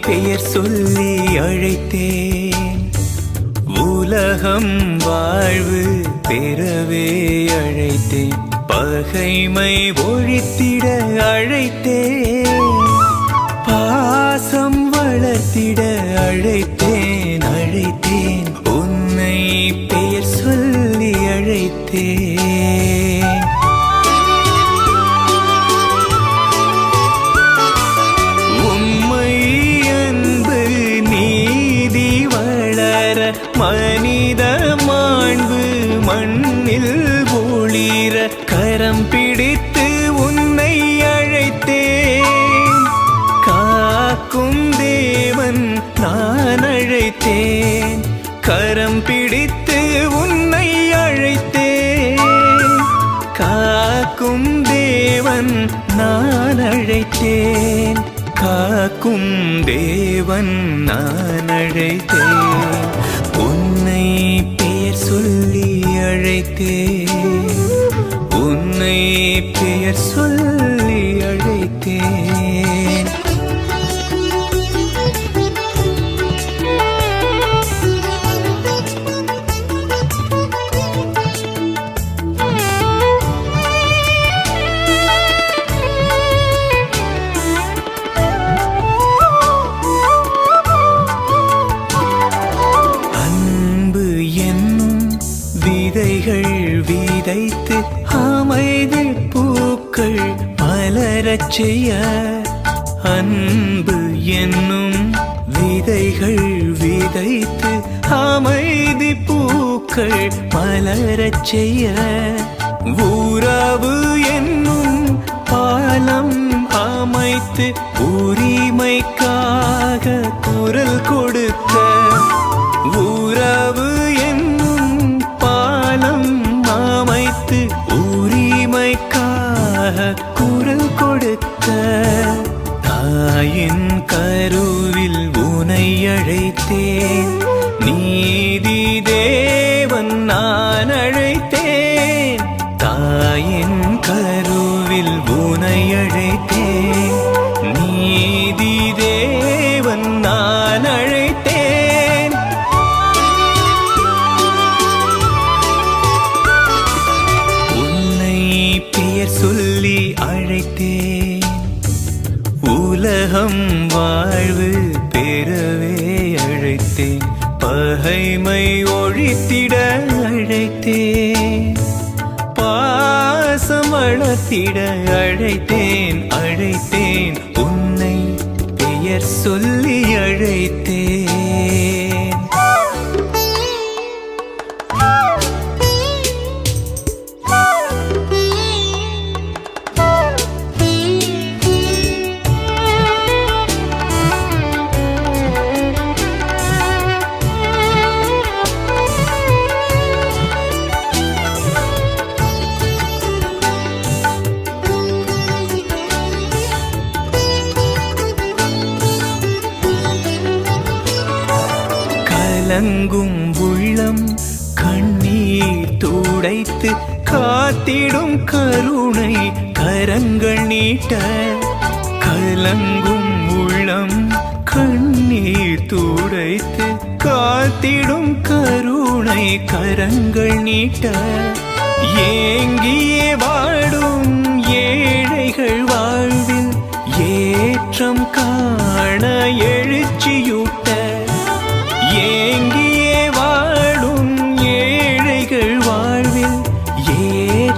பெயர் சொல்லி அழைத்தேன். உலகம் வாழ்வு பெறவே அழைத்தேன். பகைமை ஒழித்திட அழைத்தேன். பாசம் வளர்த்திட அழைத்தேன் அழைத்தேன். உன்னை பெயர் சொல்லி அழைத்தேன். மண்ணில் ஒளிர கரம் பிடித்து உன்னை அழைத்தேன். காக்கும் தேவன் நான் அழைத்தேன். கரம் பிடித்து உன்னை அழைத்தேன். காக்கும் தேவன் நான் அழைத்தேன். காக்கும் தேவன் நான் அழைத்தேன். அழைத்தேன். உன்னை பெயர் சொல்லி அழை விதைத்து அமைதி பூக்கள் மலரச் செய்ய அன்பு என்னும் விதைகள் விதைத்து அமைதி பூக்கள் மலரச் செய்ய உறவு என்னும் பாலம் அமைத்து உரிமைக்காக குரல் கொடுத்த தாயின் கருவில் உனை அழைத்தேன். நீதி தேவன் நான் அழைத்தேன். தாயின் கருவில் உனை அழைத்தேன். நீ தலைமை ஒழித்திட அழைத்தேன். பாசம் வளர்த்திட அழைத்தேன் அழைத்தேன். உன்னை பெயர் சொல்லி அழைத்தேன். கலங்கும் உள்ளம் கண்ணீர் துடைத்து காத்திடும் கருணை கரங்கள் நீட்ட கலங்கும் உள்ளம் கண்ணீர் துடைத்து காத்திடும் கருணை கரங்கள் நீட்ட ஏங்கியே வாடும் ஏழைகள் வாழ்வில் ஏற்றம் காண எழுச்சியூட்ட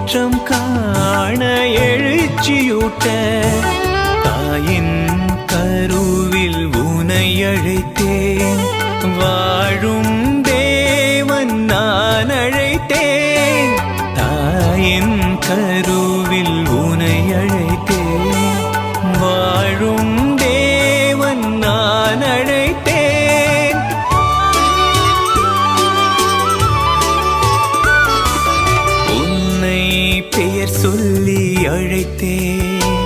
தோற்றம் காண எழுச்சியூட்ட தாயின் கருவில் உனை அழைத்து அழைத்தேன்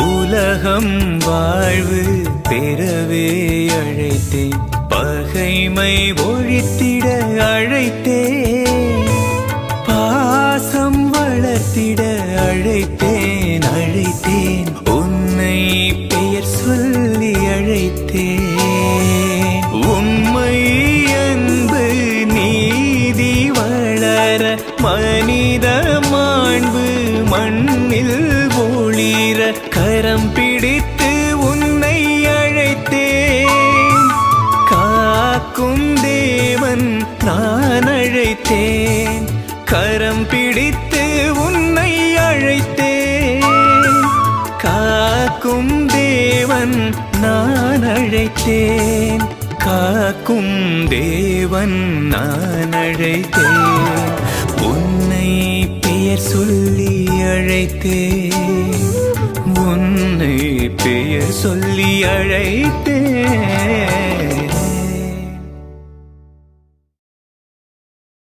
உலகம் வாழ்வு பெறவே அழைத்தேன். பகைமை ஒழித்திட அழைத்தேன். பாசம் வளர்த்திட அழைத்தேன். தேவன் நான் அழைத்தேன். காக்கும் தேவன் நான் அழைத்தேன். உன்னை பெயர் சொல்லி அழைத்தேன். உன்னை பெயர் சொல்லி அழைத்தேன்.